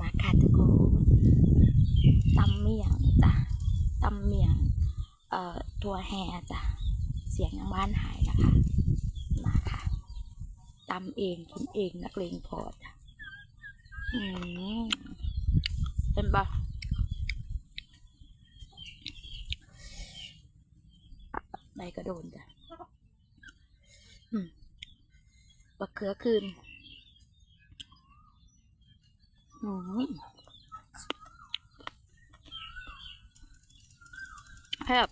มาค่ะทุกคนตำเมี่ยงจ้ะตำเมี่ยงเอ่อตัวแห่จ้ะเสียงยังบ้านหายนะคะ มาค่ะตำเองกินเองนักเลงพอจ้ะอืมเป็นปะใบกระโดนจ้ะอืมบักเขือคืน แซ่บ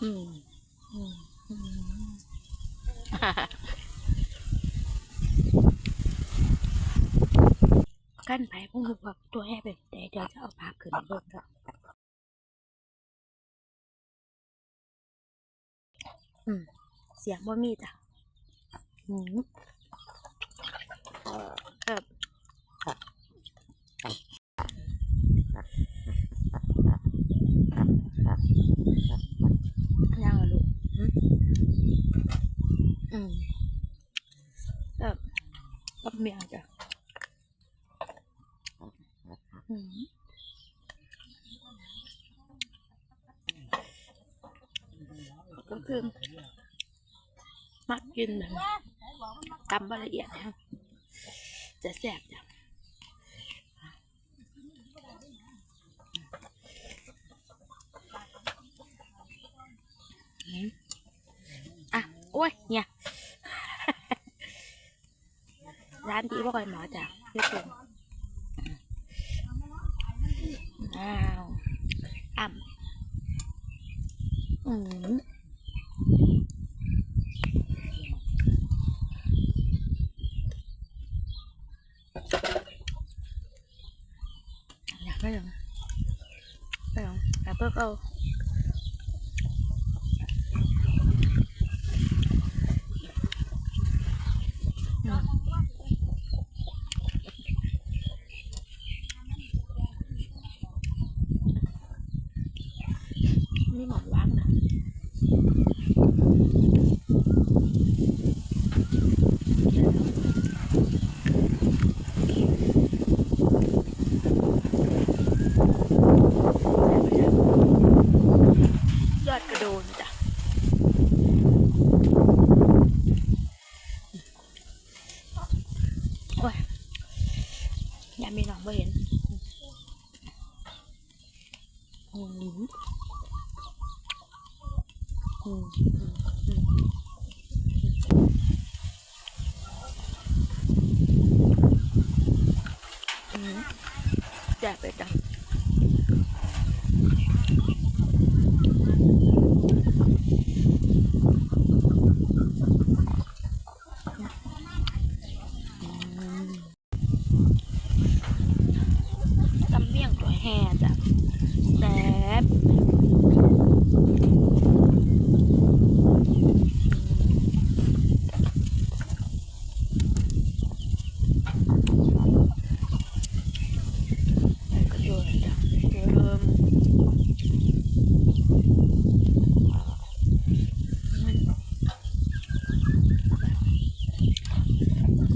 อืมอืมอืม นไปพวกหนูแบบตัวแห่ไปเดี๋ยวเดี๋ยวจะเอาภาพขึ้นเบิ่งก่อนอืม เสียงว่มีจ้ะอืมครับยังอะลูกอืมอืมครับกับเมียจ้ะ ก็คือมักกินแบบตำบละเอียดนะจะแซ่บจ้ะอืมอะ โอ้ย เนี่ย ร้านดีบ่ค่อยหมอจ้ะเพื่อนอ้าวอ่ำอืม อยากได้ยังได้ยังแต่เพิ่งเอาอืมนี่ หมอนว่างนะยอดกระโดนจ้ะโอ้ยยามีน้องไม่เห็นอืมอืม อืมอืมอืมแจ่บไปจัง ตำเมี่ยงตัวแห่จ้ะแซ่บก็โยนจ้ะเริ่ม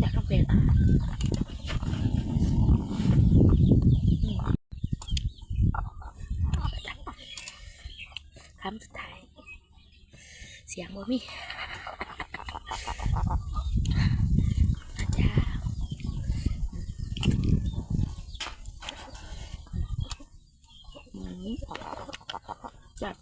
อยากทำเป็นอะ คำสุดท้าย เสียงบ่มีอาจารย์อืมจับ